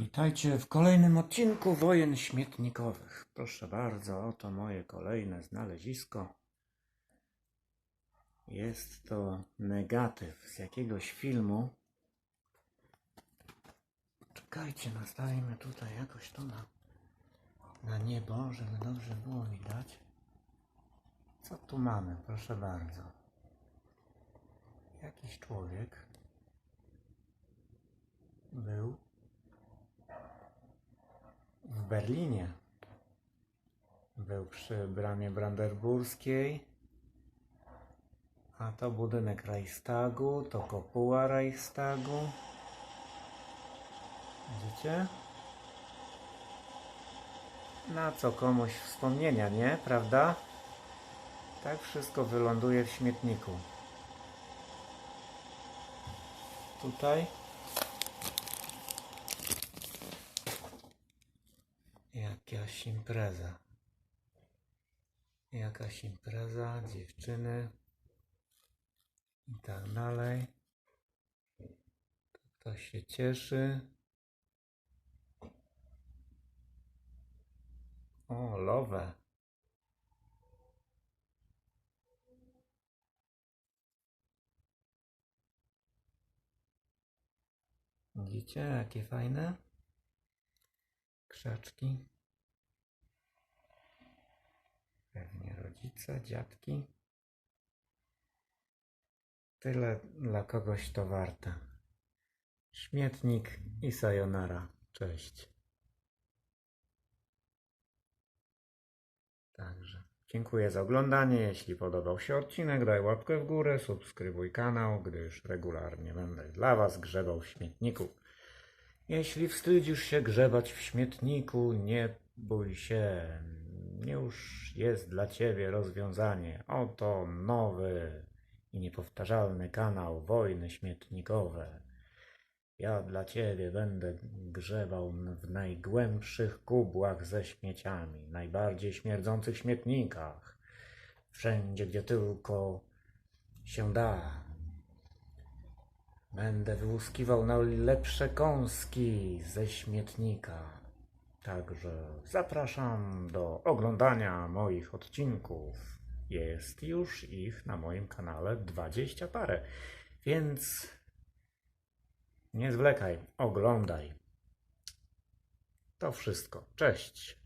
Witajcie w kolejnym odcinku Wojen Śmietnikowych. Proszę bardzo, oto moje kolejne znalezisko. Jest to negatyw z jakiegoś filmu. Czekajcie, nastawimy tutaj jakoś to na, na niebo, żeby dobrze było widać. Co tu mamy? Proszę bardzo. Jakiś człowiek był Berlinie. Był przy bramie brandenburskiej. A to budynek Reichstagu, to kopuła Reichstagu. Widzicie? Na co komuś wspomnienia, nie? Prawda? Tak wszystko wyląduje w śmietniku. Tutaj Jakaś impreza. Jakaś impreza, dziewczyny i tak dalej. Ktoś się cieszy. O, lowe. Widzicie, jakie fajne? Krzaczki. Rodzice, dziadki. Tyle dla kogoś to warte. Śmietnik i sayonara. Cześć. Także dziękuję za oglądanie. Jeśli podobał się odcinek, daj łapkę w górę, subskrybuj kanał, gdyż regularnie będę dla Was grzebał w śmietniku. Jeśli wstydzisz się grzebać w śmietniku, nie bój się. Już jest dla ciebie rozwiązanie. Oto nowy i niepowtarzalny kanał Wojny Śmietnikowe. Ja dla ciebie będę grzebał w najgłębszych kubłach ze śmieciami, najbardziej śmierdzących śmietnikach. Wszędzie, gdzie tylko się da. Będę wyłuskiwał najlepsze kąski ze śmietnika. Także zapraszam do oglądania moich odcinków. Jest już ich na moim kanale 20 parę, więc nie zwlekaj, oglądaj. To wszystko. Cześć.